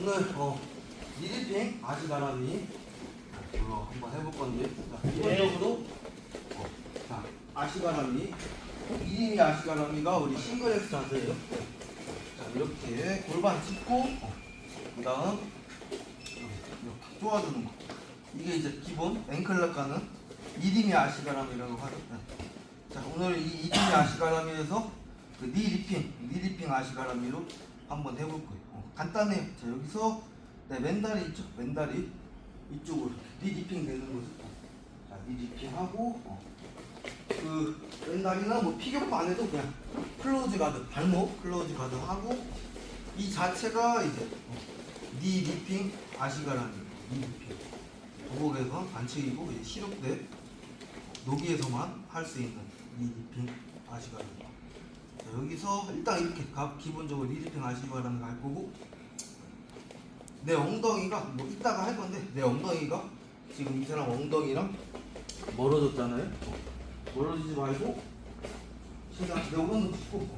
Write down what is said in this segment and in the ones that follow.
오늘 어, 미리핑 아지가라미 이거 한번 해볼 건데 자, 기본적으로 어, 자, 아시가라미 이름이 아시가라미가 우리 싱글엑스 자세예요. 자 이렇게 골반 짚고 어, 그 다음 이렇게 쪼아주는 거. 이게 이제 기본 앵클락 가는 이름이 아시가람이라고 하죠. 네. 자 오늘 이 이름이 아시가람이에서 그 니리핑 니리핑 아시가람이로 한번 해볼 거예요. 어, 간단해요. 자 여기서 네, 왼다리 있죠? 왼다리 이쪽으로 니리핑 되는 거죠. 어. 자 니리핑 하고 어. 그 왼다리는 뭐 피겨프 안 해도 그냥 클로즈 가드 발목 클로즈 가드 하고 이 자체가 이제 어, 니 리핑 아시가라는 니 리핑 도복에서 반칙이고 이제 실업대 노기에서만 할 수 있는 니 리핑 아시가라는 자, 여기서 일단 이렇게 가, 기본적으로 니 리핑 아시가라는 걸할 거고 내 엉덩이가 뭐 이따가 할 건데 내 엉덩이가 지금 이 사람 엉덩이랑 멀어졌잖아요 어, 멀어지지 말고 신경 내 오른손 짚고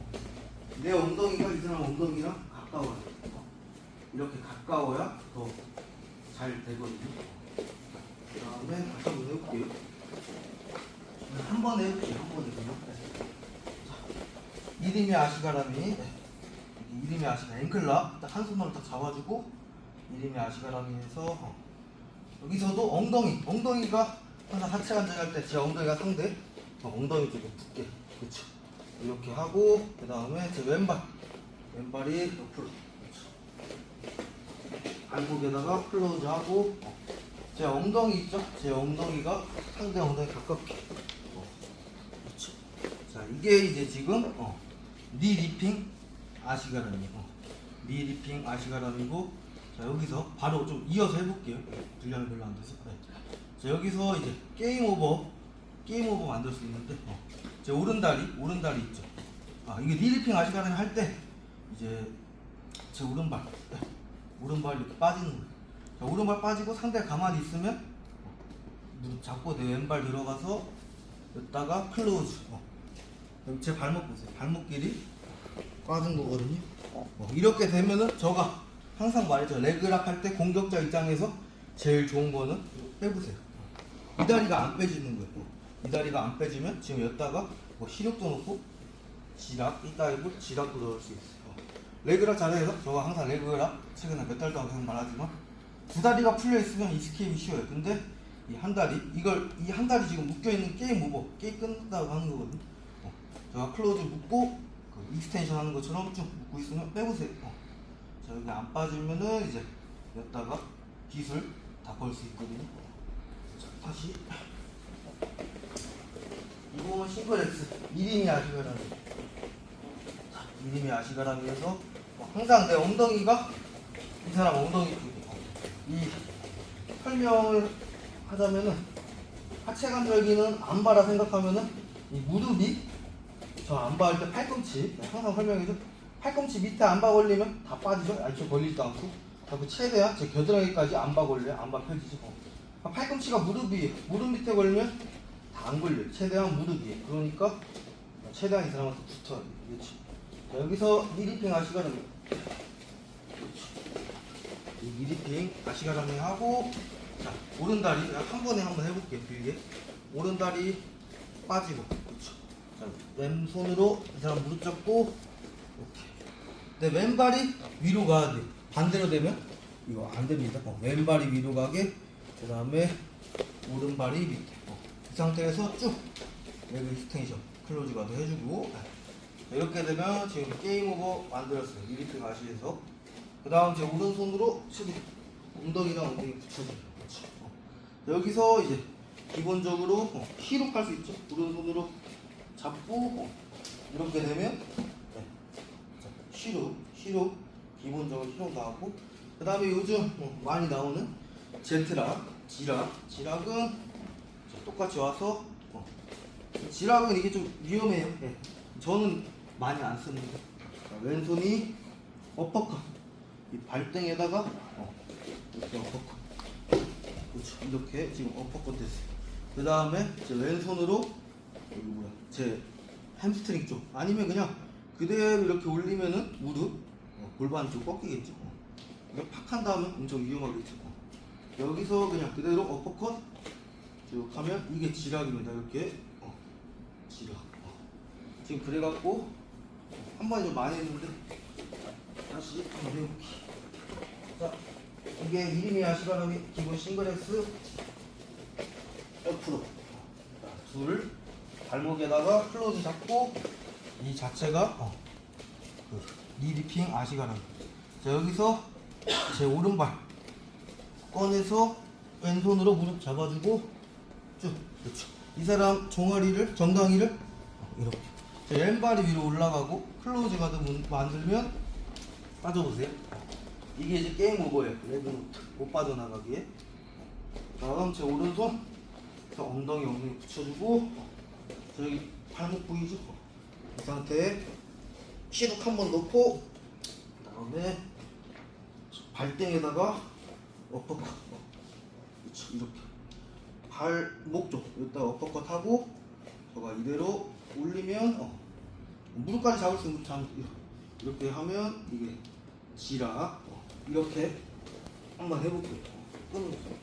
내 엉덩이가 이 사람 엉덩이랑 가까워요. 이렇게 가까워야 더 잘 되거든요. 그 다음에 다시 한번 해볼게요. 한 번 해볼게요. 한 번에 그냥. 자, 이름이 아시가라미. 네. 이름이 아시가 앵클라. 딱 한 손으로 딱 잡아주고 이름이 아시가라미에서 어. 여기서도 엉덩이. 엉덩이가 항상 하체 관절할 때 제 엉덩이가 상대 어, 엉덩이 쪽에 붙게. 그렇죠. 이렇게 하고 그 다음에 제 왼발 왼발이 옆으로 안쪽에다가 클로즈 하고 어. 제 엉덩이 있죠? 제 엉덩이가 상대 엉덩이 가깝게 어. 그렇죠. 자 이게 이제 지금 어. 니 리핑 아시가람이 어. 니 리핑 아시가람이고 자 여기서 바로 좀 이어서 해볼게요 분량이 별로 안 돼서 네. 자 여기서 이제 게임 오버 게임 오버 만들 수 있는데 어. 제 오른다리 오른다리 있죠 아 이게 니리핑 아시가람이 할때 이제 제 오른발 네. 오른발 이렇게 빠지는 거예요 자, 오른발 빠지고 상대 가만히 있으면 어, 무릎 잡고 내 왼발 들어가서 여기다가 클로즈 어. 여기 제 발목 보세요 발목끼리 빠진 거거든요 어, 이렇게 되면은 저가 항상 말했죠. 레그락 할 때 공격자 입장에서 제일 좋은 거는 빼보세요. 이 다리가 안 빼지는 거예요. 이 다리가 안 빼지면 지금 여기다가 뭐 시력도 놓고 지락 이따이고 지락도 넣을 수 있어요. 레그락 자세에서 저가 항상 레그락 최근에 몇 달 동안 계속 말하지만 두 다리가 풀려 있으면 이 스케이프 쉬워요. 근데 이 한 다리 이걸 이 한 다리 지금 묶여 있는 게임 오버 게임 끝났다고 하는 거거든요. 어, 제가 클로즈 묶고 그 익스텐션 하는 것처럼 쭉 묶고 있으면 빼보세요. 어. 자 여기 안 빠지면은 이제 여기다가 기술 다 걸 수 있거든요. 자 다시. 이공은 싱글엑스 이름이 아시가라미 자 이름이 아시가라미에서 어, 항상 내 엉덩이가 이 사람 엉덩이 쪽이 이 설명을 하자면은 하체 관절기는 안바라 생각하면은 이 무릎이 저 안바 할 때 팔꿈치 항상 설명해줘 팔꿈치 밑에 안바 걸리면 다 빠지죠? 아저 걸리지도 않고. 자꾸 최대한 제 겨드랑이까지 안바 걸려 안바 펴지죠. 어. 팔꿈치가 무릎 위에 무릎 밑에 걸리면 다 안 걸려요. 최대한 무릎 위에. 그러니까 최대한 이 사람한테 붙어요. 그렇지. 자, 여기서 미리핑 아시가라미 이 미리핑 아시가라미 하고 자 오른다리 한 번에 한번 해볼게요 길게 오른다리 빠지고. 그렇죠. 자 왼손으로 이 사람 무릎 잡고 내 왼발이 위로 가야 돼. 반대로 되면 이거 안 됩니다. 어, 왼발이 위로 가게 그 다음에 오른발이 밑에. 어, 이 상태에서 쭉 레그 익스텐션 클로즈 가도 해주고. 자, 이렇게 되면 지금 게임 오버 만들었어요. 미리핑 아시에서 그 다음 제 오른손으로 치고 엉덩이랑 엉덩이 붙여줘요. 그렇죠. 어. 여기서 이제 기본적으로 어, 힐업 할수 있죠? 오른손으로 잡고 어, 이렇게 되면 네. 자, 힐업 힐업 기본적으로 힐업 나오고 그 다음에 요즘 어, 많이 나오는 제트락 지락 지락은 자, 똑같이 와서 어, 지락은 이게 좀 위험해요. 예. 저는 많이 안 씁니다 자, 왼손이 어퍼컷. 이 발등에다가 어, 이렇게 어퍼컷. 그렇죠. 이렇게 지금 어퍼컷 됐어요. 그 다음에 제 왼손으로 여기 뭐야? 제 햄스트링 쪽. 아니면 그냥 그대로 이렇게 올리면은 무릎 어, 골반 쪽 꺾이겠죠 어. 이거 팍한 다음에 엄청 위험하겠죠. 여기서 그냥 그대로 어퍼컷 쭉 하면 이게 지략입니다. 이렇게 어, 지략. 어. 지금 그래갖고 한 번에 좀 많이 했는데 다시 한번 해볼게. 자, 이게 이름이 아시바람이 기본 싱글엑스 옆으로 자, 둘 발목에다가 클로즈 잡고 이 자체가 어, 그 리리핑 아시가람. 자 여기서 제 오른발 꺼내서 왼손으로 무릎 잡아주고 쭉 그렇죠. 이 사람 종아리를 정강이를 어, 이렇게 자, 왼발이 위로 올라가고 클로즈 가드 문- 만들면 빠져보세요. 이게 이제 게임 오버예요. 레드노트 못 빠져나가기에. 다음 제 오른손 저 엉덩이 엉덩이 붙여주고 저기 발목 보이죠? 이 상태에 시룩 한 번 넣고 그다음에 발등에다가 어퍼컷 그렇죠 이렇게 발목 쪽 여기다 어퍼컷 하고 저가 이대로 올리면 어, 무릎까지 잡을 수 있는 장 이렇게 하면 이게 지라 어, 이렇게 한번 해볼게요. 끊으세요.